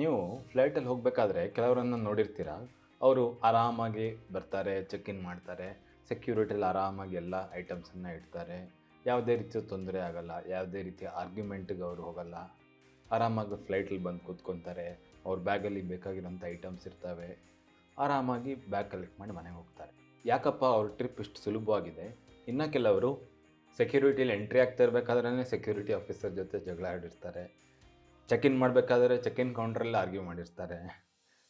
ನೀವು ಫ್ಲೈಟಲ್ಲಿ ಹೋಗಬೇಕಾದ್ರೆ ಕೆಲವರನ್ನು ನೋಡಿರ್ತೀರ? ಅವರು ಆರಾಮಾಗಿ ಬರ್ತಾರೆ ಚೆಕ್ ಇನ್ ಮಾಡ್ತಾರೆ ಸೆಕ್ಯೂರಿಟಿಯಲ್ಲಿ ಆರಾಮಾಗಿ ಎಲ್ಲ ಐಟಮ್ಸನ್ನು ಇಡ್ತಾರೆ. ಯಾವುದೇ ರೀತಿಯ ತೊಂದರೆ ಆಗಲ್ಲ, ಯಾವುದೇ ರೀತಿಯ ಆರ್ಗ್ಯುಮೆಂಟಿಗೆ ಅವರು ಹೋಗಲ್ಲ. ಆರಾಮಾಗಿ ಫ್ಲೈಟಲ್ಲಿ ಬಂದು ಕೂತ್ಕೊತಾರೆ, ಅವ್ರ ಬ್ಯಾಗಲ್ಲಿ ಬೇಕಾಗಿರೋಂಥ ಐಟಮ್ಸ್ ಇರ್ತವೆ. ಆರಾಮಾಗಿ ಬ್ಯಾಗ್ ಕಲೆಕ್ಟ್ ಮಾಡಿ ಮನೆಗೆ ಹೋಗ್ತಾರೆ. ಯಾಕಪ್ಪ ಅವ್ರ ಟ್ರಿಪ್ ಇಷ್ಟು ಸುಲಭವಾಗಿದೆ? ಇನ್ನು ಕೆಲವರು ಸೆಕ್ಯೂರಿಟಿಲಿ ಎಂಟ್ರಿ ಆಗ್ತಾ ಇರಬೇಕಾದ್ರೆ ಸೆಕ್ಯೂರಿಟಿ ಆಫೀಸರ್ ಜೊತೆ ಜಗಳ ಆಡಿರ್ತಾರೆ. ಚೆಕ್ ಇನ್ ಮಾಡಬೇಕಾದ್ರೆ ಚೆಕ್ ಇನ್ ಕೌಂಟ್ರಲ್ಲಿ ಆರ್ಗ್ಯೂ ಮಾಡಿರ್ತಾರೆ.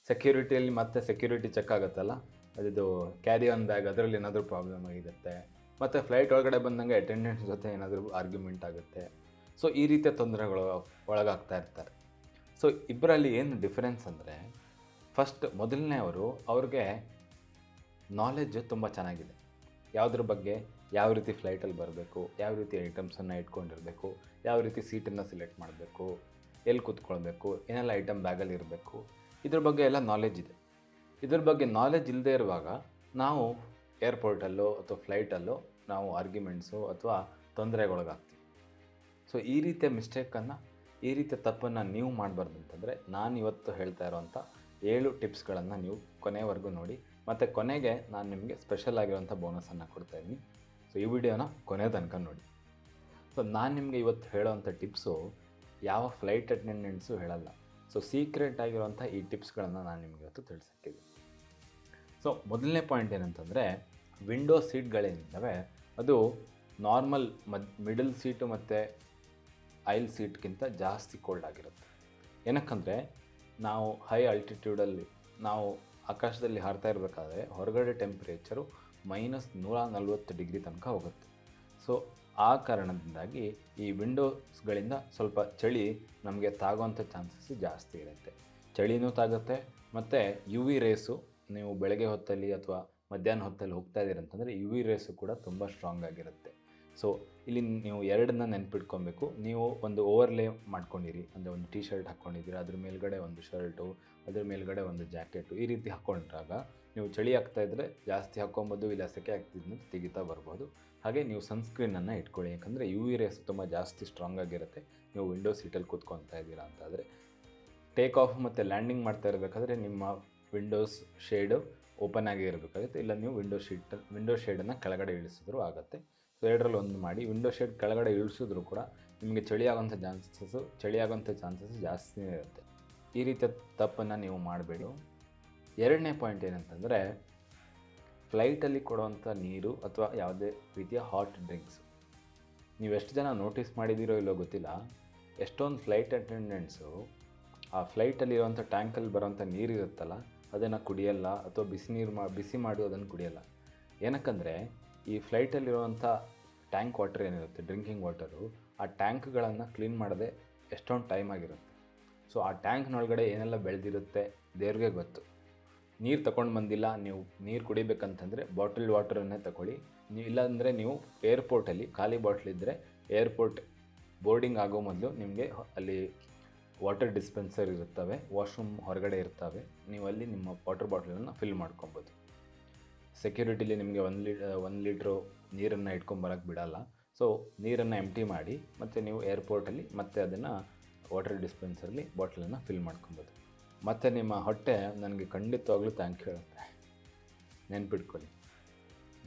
ಸೆಕ್ಯೂರಿಟಿಯಲ್ಲಿ ಮತ್ತೆ ಸೆಕ್ಯೂರಿಟಿ ಚೆಕ್ ಆಗುತ್ತಲ್ಲ? ಅದಿದು ಕ್ಯಾರಿ ಆನ್ ಬ್ಯಾಗ್ ಅದರಲ್ಲಿ ಏನಾದರೂ ಪ್ರಾಬ್ಲಮ್ ಆಗಿರುತ್ತೆ. ಮತ್ತು ಫ್ಲೈಟ್ ಒಳಗಡೆ ಬಂದಂಗೆ ಅಟೆಂಡೆಂಟ್ಸ್ ಜೊತೆ ಏನಾದರೂ ಆರ್ಗ್ಯುಮೆಂಟ್ ಆಗುತ್ತೆ. ಸೊ ಈ ರೀತಿಯ ತೊಂದರೆಗಳು ಒಳಗಾಗ್ತಾ ಇರ್ತಾರೆ. ಸೊ ಇಬ್ಬರಲ್ಲಿ ಏನು ಡಿಫರೆನ್ಸ್ ಅಂದರೆ ಫಸ್ಟ್ ಮೊದಲನೇ ಅವರು ಅವ್ರಿಗೆ ನಾಲೆಜ್ ತುಂಬ ಚೆನ್ನಾಗಿದೆ. ಯಾವುದ್ರ ಬಗ್ಗೆ? ಯಾವ ರೀತಿ ಫ್ಲೈಟಲ್ಲಿ ಬರಬೇಕು? ಯಾವ ರೀತಿ ಐಟಮ್ಸನ್ನು ಇಟ್ಕೊಂಡಿರಬೇಕು? ಯಾವ ರೀತಿ ಸೀಟನ್ನು ಸೆಲೆಕ್ಟ್ ಮಾಡಬೇಕು? ಎಲ್ಲಿ ಕೂತ್ಕೊಳ್ಬೇಕು, ಏನೆಲ್ಲ ಐಟಮ್ ಬ್ಯಾಗಲ್ಲಿ ಇರಬೇಕು, ಇದ್ರ ಬಗ್ಗೆ ಎಲ್ಲ ನಾಲೆಜ್ ಇದೆ. ಇದ್ರ ಬಗ್ಗೆ ನಾಲೆಜ್ ಇಲ್ಲದೆ ಇರುವಾಗ ನಾವು ಏರ್ಪೋರ್ಟಲ್ಲೋ ಅಥವಾ ಫ್ಲೈಟಲ್ಲೋ ನಾವು ಆರ್ಗ್ಯುಮೆಂಟ್ಸು ಅಥವಾ ತೊಂದರೆಗೊಳಗಾಗ್ತೀವಿ. ಸೊ ಈ ರೀತಿಯ ಮಿಸ್ಟೇಕನ್ನು ಈ ರೀತಿಯ ತಪ್ಪನ್ನು ನೀವು ಮಾಡಬಾರ್ದು ಅಂತಂದರೆ ನಾನು ಇವತ್ತು ಹೇಳ್ತಾ ಇರೋವಂಥ ಏಳು ಟಿಪ್ಸ್ಗಳನ್ನು ನೀವು ಕೊನೆವರೆಗೂ ನೋಡಿ. ಮತ್ತು ಕೊನೆಗೆ ನಾನು ನಿಮಗೆ ಸ್ಪೆಷಲ್ ಆಗಿರೋಂಥ ಬೋನಸನ್ನು ಕೊಡ್ತಾಯಿದ್ದೀನಿ ಸೊ ಈ ವಿಡಿಯೋನ ಕೊನೆ ತನಕ ನೋಡಿ. ಸೊ ನಾನು ನಿಮಗೆ ಇವತ್ತು ಹೇಳೋವಂಥ ಟಿಪ್ಸು ಯಾವ ಫ್ಲೈಟ್ ಅಟೆಂಡೆಂಟ್ಸು ಹೇಳಲ್ಲ. ಸೊ ಸೀಕ್ರೆಟ್ ಆಗಿರುವಂಥ ಈ ಟಿಪ್ಸ್ಗಳನ್ನು ನಾನು ನಿಮಗೆ ಇವತ್ತು ತಿಳಿಸಕ್ಕಿದ್ದೀನಿ ಸೊ ಮೊದಲನೇ ಪಾಯಿಂಟ್ ಏನಂತಂದರೆ ವಿಂಡೋ ಸೀಟ್ಗಳೇನಿದ್ದಾವೆ ಅದು ನಾರ್ಮಲ್ ಮದ್ ಮಿಡಲ್ ಸೀಟು ಮತ್ತು ಐಲ್ ಸೀಟ್ಗಿಂತ ಜಾಸ್ತಿ ಕೋಲ್ಡ್ ಆಗಿರುತ್ತೆ. ಏನಕ್ಕಂದರೆ, ನಾವು ಹೈ ಅಲ್ಟಿಟ್ಯೂಡಲ್ಲಿ ನಾವು ಆಕಾಶದಲ್ಲಿ ಹಾರ್ತಾ ಇರಬೇಕಾದ್ರೆ, ಹೊರಗಡೆ ಟೆಂಪ್ರೇಚರು ಮೈನಸ್ ನೂರ ನಲ್ವತ್ತು ಡಿಗ್ರಿ ತನಕ ಹೋಗುತ್ತೆ. ಸೊ ಆ ಕಾರಣದಿಂದಾಗಿ ಈ ವಿಂಡೋಸ್ಗಳಿಂದ ಸ್ವಲ್ಪ ಚಳಿ ನಮಗೆ ತಾಗುವಂಥ ಚಾನ್ಸಸ್ ಜಾಸ್ತಿ ಇರುತ್ತೆ. ಚಳಿನೂ ತಾಗುತ್ತೆ ಮತ್ತು ಯು ವಿ ರೇಸು ನೀವು ಬೆಳಗ್ಗೆ ಹೊತ್ತಲ್ಲಿ ಅಥವಾ ಮಧ್ಯಾಹ್ನ ಹೊತ್ತಲ್ಲಿ ಹೋಗ್ತಾ ಅಂತಂದರೆ ಯು ವಿ ರೇಸು ಕೂಡ ತುಂಬ ಸ್ಟ್ರಾಂಗ್ ಆಗಿರುತ್ತೆ. ಸೊ ಇಲ್ಲಿ ನೀವು ಎರಡನ್ನ ನೆನ್ಪಿಟ್ಕೊಬೇಕು. ನೀವು ಒಂದು ಓವರ್ಲೇ ಮಾಡ್ಕೊಂಡಿರಿ. ಅಂದರೆ ಒಂದು ಟೀ ಶರ್ಟ್ ಹಾಕ್ಕೊಂಡಿದ್ದೀರಿ ಅದ್ರ ಮೇಲ್ಗಡೆ ಒಂದು ಶರ್ಟು ಅದ್ರ ಮೇಲ್ಗಡೆ ಒಂದು ಜಾಕೆಟು ಈ ರೀತಿ ಹಾಕ್ಕೊಂಡ್ರಾಗ ನೀವು ಚಳಿ ಆಗ್ತಾ ಇದ್ದರೆ ಜಾಸ್ತಿ ಹಾಕ್ಕೊಬೋದು ಇಲ್ಲ ಸೆಕೆ ಆಗ್ತಿದ್ದಂತ ತೆಗಿತಾ ಬರ್ಬೋದು. ಹಾಗೆ ನೀವು ಸನ್ಸ್ಕ್ರೀನನ್ನು ಇಟ್ಕೊಳ್ಳಿ. ಯಾಕಂದರೆ ಯು ವಿ ರೇಸ್ ತುಂಬ ಜಾಸ್ತಿ ಸ್ಟ್ರಾಂಗ್ ಆಗಿರುತ್ತೆ. ನೀವು ವಿಂಡೋ ಸೀಟಲ್ಲಿ ಕೂತ್ಕೊತಾ ಇದ್ದೀರಾ ಅಂತಾದರೆ ಟೇಕ್ ಆಫ್ ಮತ್ತು ಲ್ಯಾಂಡಿಂಗ್ ಮಾಡ್ತಾ ಇರಬೇಕಾದ್ರೆ ನಿಮ್ಮ ವಿಂಡೋಸ್ ಶೇಡು ಓಪನ್ ಆಗೇ ಇರಬೇಕಾಗುತ್ತೆ. ಇಲ್ಲ ನೀವು ವಿಂಡೋ ಶೀಟ್ ವಿಂಡೋ ಶೇಡನ್ನು ಕೆಳಗಡೆ ಇಳಿಸಿದ್ರು ಆಗುತ್ತೆ. ಸೊ ಎರಡರಲ್ಲಿ ಒಂದು ಮಾಡಿ. ವಿಂಡೋ ಶೇಡ್ ಕೆಳಗಡೆ ಇಳಿಸಿದ್ರು ಕೂಡ ನಿಮಗೆ ಚಳಿ ಆಗೋಂಥ ಚಾನ್ಸಸ್ಸು ಚಳಿ ಆಗೋಂಥ ಚಾನ್ಸಸ್ ಜಾಸ್ತಿನೇ ಇರುತ್ತೆ. ಈ ರೀತಿಯ ತಪ್ಪನ್ನು ನೀವು ಮಾಡಬೇಡಿ. ಎರಡನೇ ಪಾಯಿಂಟ್ ಏನಂತಂದರೆ ಫ್ಲೈಟಲ್ಲಿ ಕೊಡುವಂಥ ನೀರು ಅಥವಾ ಯಾವುದೇ ರೀತಿಯ ಹಾಟ್ ಡ್ರಿಂಕ್ಸ್ ನೀವು ಎಷ್ಟು ಜನ ನೋಟಿಸ್ ಮಾಡಿದ್ದೀರೋ ಇಲ್ಲೋ ಗೊತ್ತಿಲ್ಲ. ಎಷ್ಟೊಂದು ಫ್ಲೈಟ್ ಅಟೆಂಡೆಂಟ್ಸು ಆ ಫ್ಲೈಟಲ್ಲಿರುವಂಥ ಟ್ಯಾಂಕಲ್ಲಿ ಬರೋಂಥ ನೀರು ಇರುತ್ತಲ್ಲ, ಅದನ್ನು ಕುಡಿಯಲ್ಲ ಅಥವಾ ಬಿಸಿ ನೀರು ಮಾ, ಬಿಸಿ ಮಾಡಿ, ಅದನ್ನು ಕುಡಿಯಲ್ಲ. ಏನಕ್ಕಂದರೆ, ಈ ಫ್ಲೈಟಲ್ಲಿರುವಂಥ ಟ್ಯಾಂಕ್ ವಾಟರ್ ಏನಿರುತ್ತೆ ಡ್ರಿಂಕಿಂಗ್ ವಾಟರು ಆ ಟ್ಯಾಂಕ್ಗಳನ್ನು ಕ್ಲೀನ್ ಮಾಡದೆ ಎಷ್ಟೊಂದು ಟೈಮ್ ಆಗಿರುತ್ತೆ. ಸೊ ಆ ಟ್ಯಾಂಕ್ನೊಳಗಡೆ ಏನೆಲ್ಲ ಬೆಳೆದಿರುತ್ತೆ, ದೇವ್ರಿಗೆ ಗೊತ್ತು. ನೀರು ತಗೊಂಡು ಬಂದಿಲ್ಲ, ನೀವು ನೀರು ಕುಡಿಬೇಕಂತಂದರೆ ಬಾಟಲ್ ವಾಟರನ್ನೇ ತಗೊಳ್ಳಿ ನೀವು ಇಲ್ಲಾಂದರೆ ನೀವು ಏರ್ಪೋರ್ಟಲ್ಲಿ ಖಾಲಿ ಬಾಟ್ಲ್ ಇದ್ದರೆ ಏರ್ಪೋರ್ಟ್ ಬೋರ್ಡಿಂಗ್ ಆಗೋ ಮೊದಲು ನಿಮಗೆ ಅಲ್ಲಿ ವಾಟರ್ ಡಿಸ್ಪೆನ್ಸರ್ ಇರುತ್ತವೆ ವಾಶ್ರೂಮ್ ಹೊರಗಡೆ ಇರ್ತವೆ. ನೀವು ಅಲ್ಲಿ ನಿಮ್ಮ ವಾಟರ್ ಬಾಟ್ಲನ್ನು ಫಿಲ್ ಮಾಡ್ಕೊಬೋದು. ಸೆಕ್ಯೂರಿಟಿಲಿ ನಿಮಗೆ ಒಂದು ಲೀ ಒಂದು ಲೀಟ್ರು ನೀರನ್ನು ಇಟ್ಕೊಂಬರಕ್ಕೆ ಬಿಡಲ್ಲ. ಸೊ ನೀರನ್ನು ಎಂಟಿ ಮಾಡಿ ಮತ್ತು ನೀವು ಏರ್ಪೋರ್ಟಲ್ಲಿ ಮತ್ತೆ ಅದನ್ನು ವಾಟರ್ ಡಿಸ್ಪೆನ್ಸರ್ಲಿ ಬಾಟ್ಲನ್ನು ಫಿಲ್ ಮಾಡ್ಕೊಬೋದು. ಮತ್ತು ನಿಮ್ಮ ಹೊಟ್ಟೆ ನನಗೆ ಖಂಡಿತವಾಗ್ಲೂ ಥ್ಯಾಂಕ್ ಹೇಳುತ್ತೆ. ನೆನ್ಪಿಟ್ಕೊಳ್ಳಿ.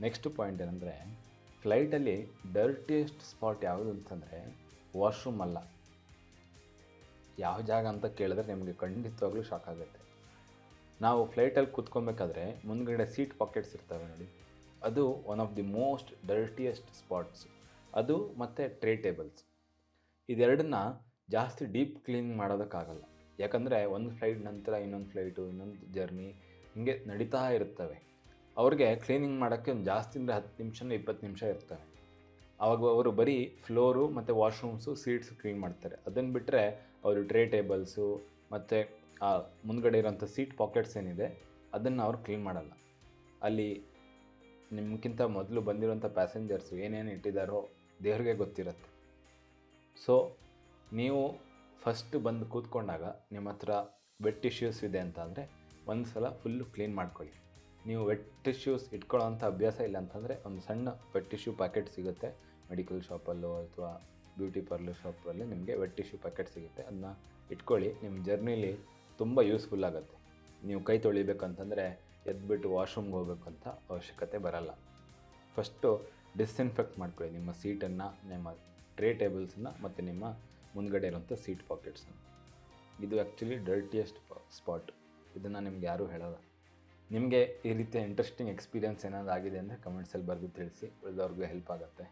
ನೆಕ್ಸ್ಟ್ ಪಾಯಿಂಟ್ ಏನಂದರೆ ಫ್ಲೈಟಲ್ಲಿ ಡರ್ಟಿಯೆಸ್ಟ್ ಸ್ಪಾಟ್ ಯಾವುದು ಅಂತಂದರೆ ವಾಶ್ರೂಮ್ ಅಲ್ಲ. ಯಾವ ಜಾಗ ಅಂತ ಕೇಳಿದ್ರೆ ನಿಮಗೆ ಖಂಡಿತವಾಗ್ಲೂ ಶಾಕ್ ಆಗುತ್ತೆ. ನಾವು ಫ್ಲೈಟಲ್ಲಿ ಕೂತ್ಕೊಬೇಕಾದ್ರೆ ಮುಂದ್ಗಡೆ ಸೀಟ್ ಪಾಕೆಟ್ಸ್ ಇರ್ತವೆ ನೋಡಿ. ಅದು one of the most dirtiest spots ಅದು ಮತ್ತು ಟ್ರೇ ಟೇಬಲ್ಸ್ ಇದೆರಡನ್ನ ಜಾಸ್ತಿ ಡೀಪ್ ಕ್ಲೀನ್ ಮಾಡೋದಕ್ಕಾಗಲ್ಲ. ಯಾಕಂದರೆ ಒಂದು ಫ್ಲೈಟ್ ನಂತರ ಇನ್ನೊಂದು ಫ್ಲೈಟು, ಇನ್ನೊಂದು ಜರ್ನಿ ಹಿಂಗೆ ನಡೀತಾ ಇರ್ತವೆ. ಅವ್ರಿಗೆ ಕ್ಲೀನಿಂಗ್ ಮಾಡೋಕ್ಕೆ ಒಂದು ಜಾಸ್ತಿ ಅಂದರೆ ಹತ್ತು ನಿಮಿಷನೂ ಇಪ್ಪತ್ತು ನಿಮಿಷ ಇರ್ತವೆ. ಆವಾಗ ಅವರು ಬರೀ ಫ್ಲೋರು ಮತ್ತು ವಾಶ್ರೂಮ್ಸು, ಸೀಟ್ಸ್ ಕ್ಲೀನ್ ಮಾಡ್ತಾರೆ. ಅದನ್ನು ಬಿಟ್ಟರೆ ಅವರು ಟ್ರೇ ಟೇಬಲ್ಸು ಮತ್ತು, ಆ, ಮುಂದ್ಗಡೆ ಇರೋಂಥ ಸೀಟ್ ಪಾಕೆಟ್ಸ್ ಏನಿದೆ, ಅದನ್ನು ಅವ್ರು ಕ್ಲೀನ್ ಮಾಡಲ್ಲ. ಅಲ್ಲಿ ನಿಮ್ಗಿಂತ ಮೊದಲು ಬಂದಿರೋಂಥ ಪ್ಯಾಸೆಂಜರ್ಸು ಏನೇನು ಇಟ್ಟಿದ್ದಾರೋ ದೇವ್ರಿಗೆ ಗೊತ್ತಿರುತ್ತೆ. ಸೊ, ನೀವು ಫಸ್ಟ್ ಬಂದು ಕೂತ್ಕೊಂಡಾಗ ನಿಮ್ಮ ಹತ್ರ ವೆಟ್ ಟಿಶ್ಯೂಸ್ ಇದೆ ಅಂತ ಅಂದರೆ ಒಂದು ಸಲ ಫುಲ್ಲು ಕ್ಲೀನ್ ಮಾಡ್ಕೊಳ್ಳಿ. ನೀವು ವೆಟ್ ಟಿಶ್ಯೂಸ್ ಇಟ್ಕೊಳ್ಳೋವಂಥ ಅಭ್ಯಾಸ ಇಲ್ಲ ಅಂತಂದರೆ ಒಂದು ಸಣ್ಣ ವೆಟ್ ಟಿಶ್ಯೂ ಪ್ಯಾಕೆಟ್ ಸಿಗುತ್ತೆ. ಮೆಡಿಕಲ್ ಶಾಪಲ್ಲೋ ಅಥವಾ ಬ್ಯೂಟಿ ಪಾರ್ಲರ್ ಶಾಪಲ್ಲಿ ನಿಮಗೆ ವೆಟ್ ಟಿಶ್ಯೂ ಪ್ಯಾಕೆಟ್ ಸಿಗುತ್ತೆ. ಅದನ್ನ ಇಟ್ಕೊಳ್ಳಿ. ನಿಮ್ಮ ಜರ್ನಿಲಿ ತುಂಬ ಯೂಸ್ಫುಲ್ ಆಗುತ್ತೆ. ನೀವು ಕೈ ತೊಳಿಬೇಕಂತಂದರೆ ಎದ್ಬಿಟ್ಟು ವಾಶ್ರೂಮ್ಗೆ ಹೋಗ್ಬೇಕಂತ ಅವಶ್ಯಕತೆ ಬರಲ್ಲ. ಫಸ್ಟು ಡಿಸ್ಇನ್ಫೆಕ್ಟ್ ಮಾಡ್ಕೊಳ್ಳಿ. ನಿಮ್ಮ ಸೀಟನ್ನು ನಿಮ್ಮ ಟ್ರೇ ಟೇಬಲ್ಸನ್ನು ಮತ್ತು ನಿಮ್ಮ ಮುಂದ್ಗಡೆ ಇರುವಂಥ ಸೀಟ್ ಪಾಕೆಟ್ಸ್. ಇದು ಆ್ಯಕ್ಚುಲಿ ಡರ್ಟಿಯೆಸ್ಟ್ ಸ್ಪಾಟ್ ಇದನ್ನು ನಿಮ್ಗೆ ಯಾರೂ ಹೇಳೋಲ್ಲ. ನಿಮಗೆ ಈ ರೀತಿಯ ಇಂಟ್ರೆಸ್ಟಿಂಗ್ ಎಕ್ಸ್ಪೀರಿಯನ್ಸ್ ಏನಾದರೂ ಆಗಿದೆ ಅಂದರೆ ಕಮೆಂಟ್ಸಲ್ಲಿ ಬರೆದು ತಿಳಿಸಿ, ಉಳಿದವ್ರಿಗೂ ಹೆಲ್ಪ್ ಆಗುತ್ತೆ.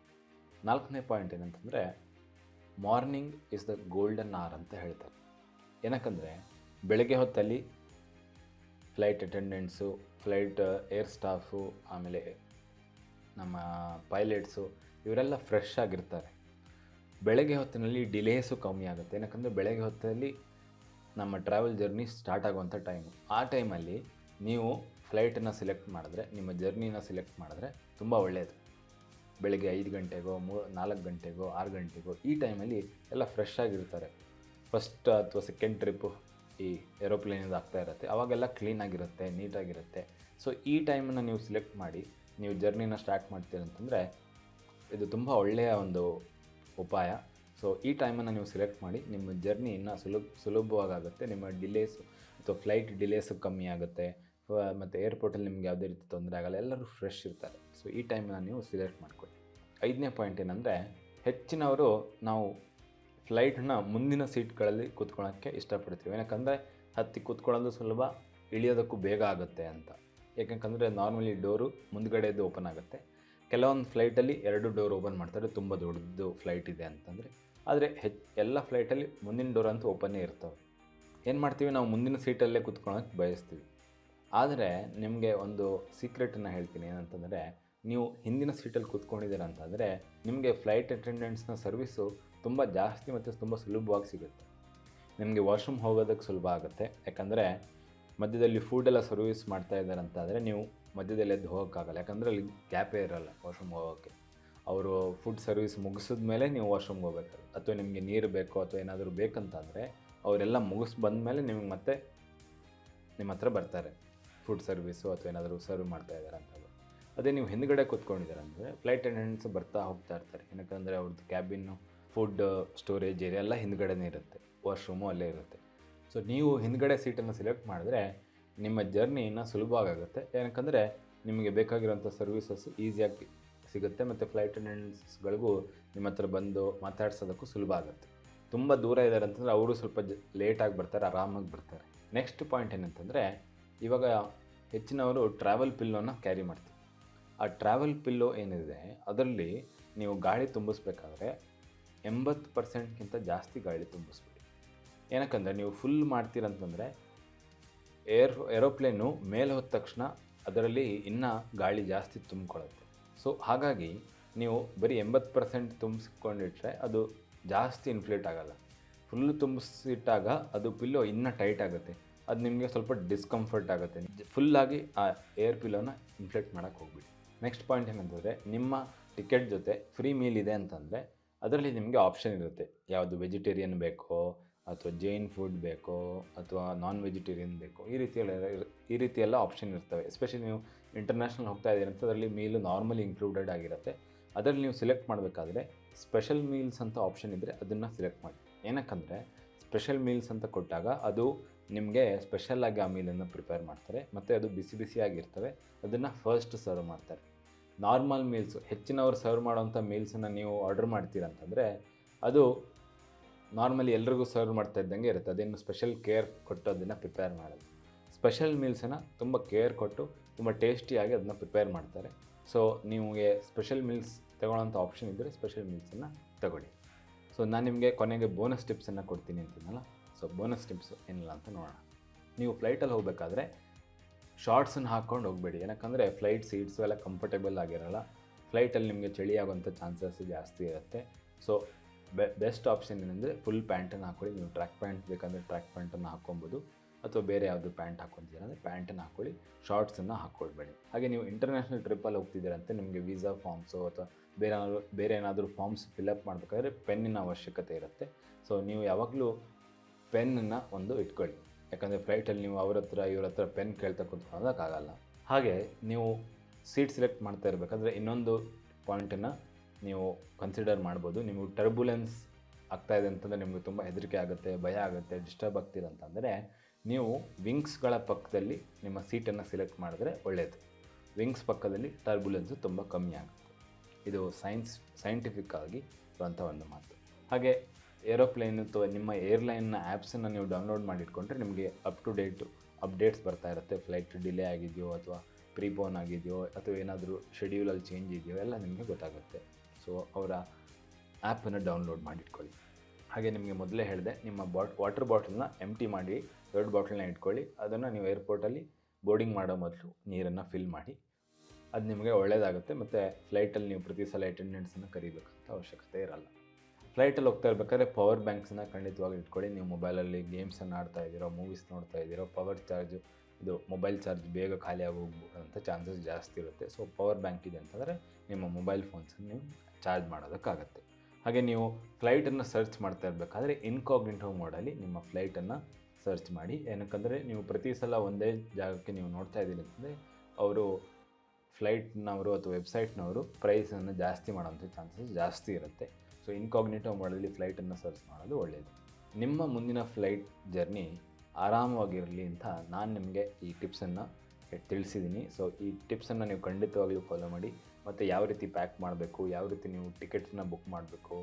ನಾಲ್ಕನೇ ಪಾಯಿಂಟ್ ಏನಂತಂದರೆ morning is the golden hour ಅಂತ ಹೇಳ್ತಾರೆ. ಏನಕ್ಕಂದರೆ, ಬೆಳಗ್ಗೆ ಹೊತ್ತಲ್ಲಿ flight attendants flight air staff ಆಮೇಲೆ ನಮ್ಮ ಪೈಲಟ್ಸು ಇವರೆಲ್ಲ ಫ್ರೆಶ್ ಆಗಿರ್ತಾರೆ. ಬೆಳಗ್ಗೆ ಹೊತ್ತಿನಲ್ಲಿ ಡಿಲೇಸು ಕಮ್ಮಿ ಆಗುತ್ತೆ. ಏನಕ್ಕಂದರೆ ಬೆಳಗ್ಗೆ ಹೊತ್ತಲ್ಲಿ ನಮ್ಮ ಟ್ರಾವೆಲ್ ಜರ್ನಿ ಸ್ಟಾರ್ಟ್ ಆಗುವಂಥ ಟೈಮು ಆ ಟೈಮಲ್ಲಿ ನೀವು ಫ್ಲೈಟನ್ನು ಸೆಲೆಕ್ಟ್ ಮಾಡಿದ್ರೆ, ನಿಮ್ಮ ಜರ್ನಿನ ಸೆಲೆಕ್ಟ್ ಮಾಡಿದ್ರೆ ತುಂಬ ಒಳ್ಳೆಯದು ಬೆಳಗ್ಗೆ ಐದು ಗಂಟೆಗೋ, ಮೂ, ನಾಲ್ಕು ಗಂಟೆಗೋ, ಆರು ಗಂಟೆಗೋ ಈ ಟೈಮಲ್ಲಿ ಎಲ್ಲ ಫ್ರೆಶ್ ಆಗಿರ್ತಾರೆ. ಫಸ್ಟ್ ಅಥವಾ ಸೆಕೆಂಡ್ ಟ್ರಿಪ್ಪು ಈ ಏರೋಪ್ಲೇನಿಂದ ಆಗ್ತಾ ಇರುತ್ತೆ. ಅವಾಗೆಲ್ಲ ಕ್ಲೀನಾಗಿರುತ್ತೆ ನೀಟಾಗಿರುತ್ತೆ ಸೊ ಈ ಟೈಮನ್ನು ನೀವು ಸಿಲೆಕ್ಟ್ ಮಾಡಿ, ನೀವು ಜರ್ನಿನ ಸ್ಟಾರ್ಟ್ ಮಾಡ್ತೀರ ಅಂತಂದರೆ ಇದು ತುಂಬ ಒಳ್ಳೆಯ ಒಂದು ಉಪಾಯ. ಸೊ ಈ ಟೈಮನ್ನು ನೀವು ಸೆಲೆಕ್ಟ್ ಮಾಡಿ ನಿಮ್ಮ ಜರ್ನಿ ಇನ್ನೂ ಸುಲಭ, ಸುಲಭವಾಗುತ್ತೆ. ನಿಮ್ಮ ಡಿಲೇಸು ಅಥವಾ ಫ್ಲೈಟ್ ಡಿಲೇಸು ಕಮ್ಮಿ ಆಗುತ್ತೆ. ಮತ್ತು ಏರ್ಪೋರ್ಟಲ್ಲಿ ನಿಮ್ಗೆ ಯಾವುದೇ ರೀತಿ ತೊಂದರೆ ಆಗಲ್ಲ. ಎಲ್ಲರೂ ಫ್ರೆಶ್ ಇರ್ತಾರೆ. ಸೊ ಈ ಟೈಮನ್ನು ನೀವು ಸಿಲೆಕ್ಟ್ ಮಾಡ್ಕೊಳ್ಳಿ. ಐದನೇ ಪಾಯಿಂಟ್ ಏನಂದರೆ, ಹೆಚ್ಚಿನವರು ನಾವು ಫ್ಲೈಟ್ನ ಮುಂದಿನ ಸೀಟ್ಗಳಲ್ಲಿ ಕೂತ್ಕೊಳ್ಳೋಕ್ಕೆ ಇಷ್ಟಪಡ್ತೀವಿ. ಏನಕ್ಕಂದರೆ ಹತ್ತಿ ಕೂತ್ಕೊಳ್ಳೋದು ಸುಲಭ, ಇಳಿಯೋದಕ್ಕೂ ಬೇಗ ಆಗುತ್ತೆ ಅಂತ. ಯಾಕಂತಂದರೆ ನಾರ್ಮಲಿ ಡೋರು ಮುಂದ್ಗಡೆದು ಓಪನ್ ಆಗುತ್ತೆ. ಕೆಲವೊಂದು ಫ್ಲೈಟಲ್ಲಿ ಎರಡು ಡೋರ್ ಓಪನ್ ಮಾಡ್ತಾರೆ, ತುಂಬ ದೊಡ್ಡದು ಫ್ಲೈಟ್ ಇದೆ ಅಂತಂದರೆ. ಆದರೆ ಹೆಚ್, ಎಲ್ಲ ಫ್ಲೈಟಲ್ಲಿ ಮುಂದಿನ ಡೋರ್ ಅಂತೂ ಓಪನ್ನೇ ಇರ್ತವೆ. ಏನು ಮಾಡ್ತೀವಿ? ನಾವು ಮುಂದಿನ ಸೀಟಲ್ಲೇ ಕುತ್ಕೊಳ್ಳೋಕ್ಕೆ ಬಯಸ್ತೀವಿ. ಆದರೆ ನಿಮಗೆ ಒಂದು ಸೀಕ್ರೆಟನ್ನು ಹೇಳ್ತೀನಿ ಏನಂತಂದರೆ, ನೀವು ಹಿಂದಿನ ಸೀಟಲ್ಲಿ ಕೂತ್ಕೊಂಡಿದ್ದೀರ ಅಂತಂದರೆ, ನಿಮಗೆ ಫ್ಲೈಟ್ ಅಟೆಂಡೆಂಟ್ಸ್ನ ಸರ್ವಿಸು ತುಂಬ ಜಾಸ್ತಿ ಮತ್ತು ತುಂಬ ಸುಲಭವಾಗಿ ಸಿಗುತ್ತೆ. ನಿಮಗೆ ವಾಶ್ರೂಮ್ ಹೋಗೋದಕ್ಕೆ ಸುಲಭ ಆಗುತ್ತೆ. ಯಾಕಂದರೆ ಮಧ್ಯದಲ್ಲಿ ಫುಡ್ಡೆಲ್ಲ ಸರ್ವಿಸ್ ಮಾಡ್ತಾ ಇದ್ದಾರೆ ಅಂತಂದರೆ ನೀವು ಮಧ್ಯದಲ್ಲಿ ಎದ್ದು ಹೋಗೋಕ್ಕಾಗಲ್ಲ. ಯಾಕಂದರೆ ಅಲ್ಲಿ ಗ್ಯಾಪೇ ಇರಲ್ಲ ವಾಶ್ರೂಮ್ ಹೋಗೋಕ್ಕೆ ಅವರು ಫುಡ್ ಸರ್ವಿಸ್ ಮುಗಿಸಿದ ಮೇಲೆ ನೀವು ವಾಶ್ರೂಮ್ಗೆ ಹೋಗ್ಬೇಕು ಅಥವಾ ನಿಮಗೆ ನೀರು ಬೇಕು ಅಥವಾ ಏನಾದರೂ ಬೇಕಂತಂದರೆ ಅವರೆಲ್ಲ ಮುಗಿಸ್ ಬಂದ ಮೇಲೆ ನಿಮಗೆ ಮತ್ತೆ ನಿಮ್ಮ ಹತ್ರ ಬರ್ತಾರೆ. ಫುಡ್ ಸರ್ವಿಸು ಅಥವಾ ಏನಾದರೂ ಸರ್ವ್ ಮಾಡ್ತಾ ಇದ್ದಾರೆ ಅಂತ ಅದೇ ನೀವು ಹಿಂದ್ಗಡೆ ಕೂತ್ಕೊಂಡಿದ್ದಾರೆ ಫ್ಲೈಟ್ ಅಟೆಂಡೆಂಟ್ಸ್ ಬರ್ತಾ ಹೋಗ್ತಾ ಇರ್ತಾರೆ. ಏನಕ್ಕಂದರೆ ಅವ್ರದ್ದು ಕ್ಯಾಬಿನ್ನು ಫುಡ್ ಸ್ಟೋರೇಜ್ ಏರಿಯಾ ಎಲ್ಲ ಹಿಂದ್ಗಡೆನೇ ಇರುತ್ತೆ. ವಾಶ್ರೂಮು ಅಲ್ಲೇ ಇರುತ್ತೆ. ಸೊ ನೀವು ಹಿಂದ್ಗಡೆ ಸೀಟನ್ನು ಸೆಲೆಕ್ಟ್ ಮಾಡಿದ್ರೆ ನಿಮ್ಮ ಜರ್ನಿ ಸುಲಭ ಆಗುತ್ತೆ ಏನಕ್ಕಂದರೆ ನಿಮಗೆ ಬೇಕಾಗಿರುವಂಥ ಸರ್ವಿಸಸ್ ಈಸಿಯಾಗಿ ಸಿಗುತ್ತೆ ಮತ್ತು ಫ್ಲೈಟ್ ಅಟೆಂಡೆಂಟ್ಸ್ಗಳಿಗೂ ನಿಮ್ಮ ಹತ್ರ ಬಂದು ಮಾತಾಡ್ಸೋದಕ್ಕೂ ಸುಲಭ ಆಗುತ್ತೆ. ತುಂಬ ದೂರ ಇದ್ದಾರೆ ಅಂತಂದರೆ ಅವರು ಸ್ವಲ್ಪ ಜ ಲೇಟಾಗಿ ಬರ್ತಾರೆ, ಆರಾಮಾಗಿ ಬರ್ತಾರೆ. ನೆಕ್ಸ್ಟ್ ಪಾಯಿಂಟ್ ಏನಂತಂದರೆ ಇವಾಗ ಹೆಚ್ಚಿನವರು ಟ್ರಾವೆಲ್ ಪಿಲ್ಲೋನ ಕ್ಯಾರಿ ಮಾಡ್ತೀವಿ ಆ ಟ್ರಾವೆಲ್ ಪಿಲ್ಲೋ ಏನಿದೆ ಅದರಲ್ಲಿ ನೀವು ಗಾಳಿ ತುಂಬಿಸ್ಬೇಕಾದ್ರೆ ಎಂಬತ್ತು ಪರ್ಸೆಂಟ್ಗಿಂತ ಜಾಸ್ತಿ ಗಾಳಿ ತುಂಬಿಸ್ಬೇಕು ಏನಕ್ಕಂದರೆ ನೀವು ಫುಲ್ ಮಾಡ್ತೀರಂತಂದರೆ ಏರ್, ಏರೋಪ್ಲೇನು ಮೇಲೆ ಹೋದ ತಕ್ಷಣ ಅದರಲ್ಲಿ ಇನ್ನೂ ಗಾಳಿ ಜಾಸ್ತಿ ತುಂಬಿಕೊಳ್ಳುತ್ತೆ. ಸೊ ಹಾಗಾಗಿ ನೀವು ಬರೀ ಎಂಬತ್ತು ಪರ್ಸೆಂಟ್ ತುಂಬಿಸ್ಕೊಂಡಿಟ್ರೆ ಅದು ಜಾಸ್ತಿ ಇನ್ಫ್ಲೇಟ್ ಆಗೋಲ್ಲ. ಫುಲ್ ತುಂಬಿಸಿಟ್ಟಾಗ ಅದು ಪಿಲ್ಲೋ ಇನ್ನೂ ಟೈಟ್ ಆಗುತ್ತೆ. ಅದು ನಿಮಗೆ ಸ್ವಲ್ಪ ಡಿಸ್ಕಂಫರ್ಟ್ ಆಗುತ್ತೆ. ಫುಲ್ಲಾಗಿ ಆ ಏರ್ ಪಿಲ್ಲೋನ ಇನ್ಫ್ಲೇಟ್ ಮಾಡೋಕ್ಕೆ ಹೋಗ್ಬಿಡಿ. ನೆಕ್ಸ್ಟ್ ಪಾಯಿಂಟ್ ಏನಂತಂದರೆ ನಿಮ್ಮ ಟಿಕೆಟ್ ಜೊತೆ ಫ್ರೀ ಮೀಲ್ ಇದೆ ಅಂತಂದರೆ ಅದರಲ್ಲಿ ನಿಮಗೆ ಆಪ್ಷನ್ ಇರುತ್ತೆ. ಯಾವುದು ವೆಜಿಟೇರಿಯನ್ ಬೇಕೋ ಅಥವಾ ಜೈನ್ ಫುಡ್ ಬೇಕೋ ಅಥವಾ ನಾನ್ ವೆಜಿಟೇರಿಯನ್ ಬೇಕೋ, ಈ ರೀತಿಯೆಲ್ಲ ಈ ರೀತಿಯೆಲ್ಲ ಆಪ್ಷನ್ ಇರ್ತವೆ. ಎಸ್ಪೆಷಲಿ ನೀವು ಇಂಟರ್ನ್ಯಾಷನಲ್ ಹೋಗ್ತಾ ಇದ್ದೀರಿ ಅಂತ ಅದರಲ್ಲಿ ಮೀಲು ನಾರ್ಮಲಿ ಇನ್ಕ್ಲೂಡೆಡ್ ಆಗಿರುತ್ತೆ. ಅದರಲ್ಲಿ ನೀವು ಸೆಲೆಕ್ಟ್ ಮಾಡಬೇಕಾದ್ರೆ ಸ್ಪೆಷಲ್ ಮೀಲ್ಸ್ ಅಂತ ಆಪ್ಷನ್ ಇದ್ದರೆ ಅದನ್ನು ಸೆಲೆಕ್ಟ್ ಮಾಡಿ. ಏನಕ್ಕಂದರೆ ಸ್ಪೆಷಲ್ ಮೀಲ್ಸ್ ಅಂತ ಕೊಟ್ಟಾಗ ಅದು ನಿಮಗೆ ಸ್ಪೆಷಲ್ಲಾಗಿ ಆ ಮೀಲನ್ನು ಪ್ರಿಪೇರ್ ಮಾಡ್ತಾರೆ. ಮತ್ತು ಅದು ಬಿಸಿ ಬಿಸಿಯಾಗಿರ್ತವೆ ಅದನ್ನು ಫಸ್ಟ್ ಸರ್ವ್ ಮಾಡ್ತಾರೆ. ನಾರ್ಮಲ್ ಮೀಲ್ಸು ಹೆಚ್ಚಿನವರು ಸರ್ವ್ ಮಾಡೋವಂಥ ಮೀಲ್ಸನ್ನು ನೀವು ಆರ್ಡರ್ ಮಾಡ್ತೀರಂತಂದರೆ ಅದು ನಾರ್ಮಲಿ ಎಲ್ರಿಗೂ ಸರ್ವ್ ಮಾಡ್ತಾ ಇದ್ದಂಗೆ ಇರುತ್ತೆ. ಅದೇನು ಸ್ಪೆಷಲ್ ಕೇರ್ ಕೊಟ್ಟು ಅದನ್ನು ಪ್ರಿಪೇರ್ ಮಾಡೋದು ಸ್ಪೆಷಲ್ ಮೀಲ್ಸನ್ನು ತುಂಬ ಕೇರ್ ಕೊಟ್ಟು ತುಂಬ ಟೇಸ್ಟಿಯಾಗಿ ಅದನ್ನ ಪ್ರಿಪೇರ್ ಮಾಡ್ತಾರೆ. ಸೊ ನಿಮಗೆ ಸ್ಪೆಷಲ್ ಮೀಲ್ಸ್ ತಗೊಳ್ಳೋಂಥ ಆಪ್ಷನ್ ಇದ್ದರೆ ಸ್ಪೆಷಲ್ ಮೀಲ್ಸನ್ನು ತಗೊಳ್ಳಿ. ಸೊ ನಾನು ನಿಮಗೆ ಕೊನೆಗೆ ಬೋನಸ್ ಟಿಪ್ಸನ್ನು ಕೊಡ್ತೀನಿ ಅಂತೀನಲ್ಲ? ಸೊ ಬೋನಸ್ ಟಿಪ್ಸ್ ಏನಿಲ್ಲ ಅಂತ ನೋಡೋಣ. ನೀವು ಫ್ಲೈಟಲ್ಲಿ ಹೋಗಬೇಕಾದ್ರೆ ಶಾರ್ಟ್ಸನ್ನು ಹಾಕ್ಕೊಂಡು ಹೋಗಬೇಡಿ. ಏನಕ್ಕಂದರೆ ಫ್ಲೈಟ್ ಸೀಟ್ಸು ಎಲ್ಲ ಕಂಫರ್ಟೇಬಲ್ ಆಗಿರಲ್ಲ. ಫ್ಲೈಟಲ್ಲಿ ನಿಮಗೆ ಚಳಿ ಚಾನ್ಸಸ್ ಜಾಸ್ತಿ ಇರುತ್ತೆ. ಸೊ ಬೆ ಬೆಸ್ಟ್ ಆಪ್ಷನ್ ಏನಂದರೆ ಫುಲ್ ಪ್ಯಾಂಟನ್ನು ಹಾಕ್ಕೊಳ್ಳಿ ನೀವು ಟ್ರ್ಯಾಕ್ ಪ್ಯಾಂಟ್ ಬೇಕಂದರೆ ಟ್ರ್ಯಾಕ್ ಪ್ಯಾಂಟನ್ನು ಹಾಕ್ಕೊಬೋದು. ಅಥವಾ ಬೇರೆ ಯಾವುದು ಪ್ಯಾಂಟ್ ಹಾಕ್ಕೊತಿದ್ದೀರ ಅಂದರೆ ಪ್ಯಾಂಟನ್ನು ಹಾಕ್ಕೊಳ್ಳಿ ಶಾರ್ಟ್ಸನ್ನು ಹಾಕ್ಕೊಳ್ಬೇಡಿ. ಹಾಗೆ ನೀವು ಇಂಟರ್ನ್ಯಾಷನಲ್ ಟ್ರಿಪ್ಪಲ್ಲಿ ಹೋಗ್ತಿದ್ದೀರಂತೆ ನಿಮಗೆ ವೀಸಾ ಫಾರ್ಮ್ಸು ಅಥವಾ ಬೇರೆ ಬೇರೆ ಏನಾದರೂ ಫಾರ್ಮ್ಸ್ ಫಿಲಪ್ ಮಾಡಬೇಕಾದ್ರೆ ಪೆನ್ನಿನ ಅವಶ್ಯಕತೆ ಇರುತ್ತೆ. ಸೊ ನೀವು ಯಾವಾಗಲೂ ಪೆನ್ನನ್ನು ಒಂದು ಇಟ್ಕೊಳ್ಳಿ. ಯಾಕಂದರೆ ಫ್ಲೈಟಲ್ಲಿ ನೀವು ಅವ್ರ ಹತ್ರ, ಇವ್ರ ಹತ್ರ ಪೆನ್ ಕೇಳ್ತಾ ಹಾಗೆ ನೀವು ಸೀಟ್ ಸೆಲೆಕ್ಟ್ ಮಾಡ್ತಾ ಇರಬೇಕಾದ್ರೆ ಇನ್ನೊಂದು ಪಾಯಿಂಟನ್ನು ನೀವು ಕನ್ಸಿಡರ್ ಮಾಡ್ಬೋದು. ನಿಮಗೆ ಟರ್ಬುಲೆನ್ಸ್ ಆಗ್ತಾ ಇದೆ ಅಂತಂದರೆ ನಿಮಗೆ ತುಂಬ ಹೆದರಿಕೆ ಆಗುತ್ತೆ, ಭಯ ಆಗುತ್ತೆ ಡಿಸ್ಟರ್ಬ್ ಆಗ್ತೀರಂತಂದರೆ ನೀವು ವಿಂಗ್ಸ್ಗಳ ಪಕ್ಕದಲ್ಲಿ ನಿಮ್ಮ ಸೀಟನ್ನು ಸೆಲೆಕ್ಟ್ ಮಾಡಿದ್ರೆ ಒಳ್ಳೆಯದು ವಿಂಗ್ಸ್ ಪಕ್ಕದಲ್ಲಿ ಟರ್ಬುಲೆನ್ಸು ತುಂಬ ಕಮ್ಮಿ ಆಗುತ್ತೆ. ಇದು ಸೈನ್ಸ್ ಸೈಂಟಿಫಿಕ್ ಆಗಿ ಇರುವಂಥ ಒಂದು ಮಾತು. ಹಾಗೆ ಏರೋಪ್ಲೇನ್ ಅಥವಾ ನಿಮ್ಮ ಏರ್ಲೈನ್ನ ಆ್ಯಪ್ಸನ್ನು ನೀವು ಡೌನ್ಲೋಡ್ ಮಾಡಿಟ್ಕೊಂಡ್ರೆ ನಿಮಗೆ ಅಪ್ ಟು ಡೇಟು ಅಪ್ಡೇಟ್ಸ್ ಬರ್ತಾ ಇರುತ್ತೆ. ಫ್ಲೈಟ್ ಡಿಲೇ ಆಗಿದೆಯೋ ಅಥವಾ ಪ್ರೀಬೋನ್ ಆಗಿದೆಯೋ ಅಥವಾ ಏನಾದರೂ ಶೆಡ್ಯೂಲಲ್ಲಿ ಚೇಂಜ್ ಇದೆಯೋ ಎಲ್ಲ ನಿಮಗೆ ಗೊತ್ತಾಗುತ್ತೆ. ಸೊ ಅವರ ಆ್ಯಪನ್ನು ಡೌನ್ಲೋಡ್ ಮಾಡಿಟ್ಕೊಳ್ಳಿ. ಹಾಗೆ ನಿಮಗೆ ಮೊದಲೇ ಹೇಳಿದೆ, ನಿಮ್ಮ ಬಾಟ್, ವಾಟರ್ ಬಾಟಲ್ನ ಟಿ ಮಾಡಿ, ದೊಡ್ಡ ಬಾಟಲ್ನ ಇಟ್ಕೊಳ್ಳಿ. ಅದನ್ನು ನೀವು ಏರ್ಪೋರ್ಟಲ್ಲಿ ಬೋರ್ಡಿಂಗ್ ಮಾಡೋ ಮೊದಲು ನೀರನ್ನು ಫಿಲ್ ಮಾಡಿ. ಅದು ನಿಮಗೆ ಒಳ್ಳೆಯದಾಗುತ್ತೆ ಮತ್ತು ಫ್ಲೈಟಲ್ಲಿ ನೀವು ಪ್ರತಿ ಸಲ ಅಟೆಂಡೆನ್ಸನ್ನು ಕರಿಬೇಕಂತ ಅವಶ್ಯಕತೆ ಇರಲ್ಲ. ಫ್ಲೈಟಲ್ಲಿ ಹೋಗ್ತಾ ಇರಬೇಕಾದ್ರೆ ಪವರ್ ಬ್ಯಾಂಕ್ಸನ್ನ ಖಂಡಿತವಾಗಿ ಇಟ್ಕೊಳ್ಳಿ. ನೀವು ಮೊಬೈಲಲ್ಲಿ ಗೇಮ್ಸನ್ನು ಆಡ್ತಾ ಇದ್ದೀರೋ ಮೂವೀಸ್ ನೋಡ್ತಾ ಇದ್ದೀರೋ ಪವರ್ ಚಾರ್ಜು ಇದು ಮೊಬೈಲ್ ಚಾರ್ಜ್ ಬೇಗ ಖಾಲಿ ಆಗೋಗ್ಬಿಡೋಂಥ ಚಾನ್ಸಸ್ ಜಾಸ್ತಿ ಇರುತ್ತೆ. ಸೊ ಪವರ್ ಬ್ಯಾಂಕ್ ಇದೆ ಅಂತಂದರೆ ನಿಮ್ಮ ಮೊಬೈಲ್ ಫೋನ್ಸನ್ನು ನೀವು ಚಾರ್ಜ್ ಮಾಡೋದಕ್ಕಾಗತ್ತೆ. ಹಾಗೆ ನೀವು ಫ್ಲೈಟನ್ನು ಸರ್ಚ್ ಮಾಡ್ತಾ ಇರಬೇಕಾದ್ರೆ ಇನ್ಕಾಗ್ನೆಟಿವ್ ಮೋಡಲ್ಲಿ ನಿಮ್ಮ ಫ್ಲೈಟನ್ನು ಸರ್ಚ್ ಮಾಡಿ. ಏನಕ್ಕಂದರೆ ನೀವು ಪ್ರತಿ ಸಲ ಒಂದೇ ಜಾಗಕ್ಕೆ ನೀವು ನೋಡ್ತಾ ಇದ್ದೀರಿ ಅಂತಂದರೆ ಅವರು ಫ್ಲೈಟ್ನವರು ಅಥವಾ ವೆಬ್ಸೈಟ್ನವರು ಪ್ರೈಸನ್ನು ಜಾಸ್ತಿ ಮಾಡೋಂಥ ಚಾನ್ಸಸ್ ಜಾಸ್ತಿ ಇರುತ್ತೆ. ಸೊ ಇನ್ಕಾಗ್ನಿಟೋ ಮೋಡಲ್ಲಿ ಫ್ಲೈಟನ್ನು ಸರ್ಚ್ ಮಾಡೋದು ಒಳ್ಳೆಯದು ನಿಮ್ಮ ಮುಂದಿನ ಫ್ಲೈಟ್ ಜರ್ನಿ ಆರಾಮವಾಗಿರಲಿ ಅಂತ ನಾನು ನಿಮಗೆ ಈ ಟಿಪ್ಸನ್ನು ತಿಳಿಸಿದ್ದೀನಿ ಸೊ ಈ ಟಿಪ್ಸನ್ನು ನೀವು ಖಂಡಿತವಾಗ್ಲೂ ಫಾಲೋ ಮಾಡಿ, ಮತ್ತು ಯಾವ ರೀತಿ ಪ್ಯಾಕ್ ಮಾಡಬೇಕು, ಯಾವ ರೀತಿ ನೀವು ಟಿಕೆಟ್ಸನ್ನು ಬುಕ್ ಮಾಡಬೇಕು,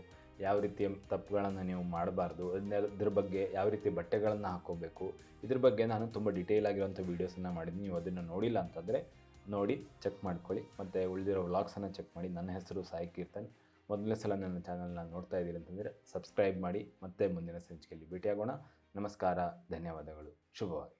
ಯಾವ ರೀತಿ ತಪ್ಪುಗಳನ್ನು ನೀವು ಮಾಡಬಾರ್ದು ಇದ್ರ ಬಗ್ಗೆ ಯಾವ ರೀತಿ ಬಟ್ಟೆಗಳನ್ನು ಹಾಕೋಬೇಕು, ಇದ್ರ ಬಗ್ಗೆ ನಾನು ತುಂಬ ಡೀಟೇಲ್ ಆಗಿರೋಂಥ ವೀಡಿಯೋಸನ್ನು ಮಾಡಿದ್ದೀನಿ. ನೀವು ಅದನ್ನು ನೋಡಿಲ್ಲ ಅಂತಂದರೆ ನೋಡಿ ಚೆಕ್ ಮಾಡ್ಕೊಳ್ಳಿ. ಮತ್ತು ಉಳಿದಿರೋ ವ್ಲಾಗ್ಸನ್ನು ಚೆಕ್ ಮಾಡಿ. ನನ್ನ ಹೆಸರು ಸಾಯಿ ಕೀರ್ತನ್. ಮೊದಲನೇ ಸಲ ನನ್ನ ಚಾನಲ್ನ ನೋಡ್ತಾ ಇದ್ದೀರಿ ಅಂತಂದರೆ ಸಬ್ಸ್ಕ್ರೈಬ್ ಮಾಡಿ. ಮತ್ತೆ ಮುಂದಿನ ಸಂಚಿಕೆಯಲ್ಲಿ ಭೇಟಿಯಾಗೋಣ. ನಮಸ್ಕಾರ ಧನ್ಯವಾದಗಳು. ಶುಭವಾಗಲಿ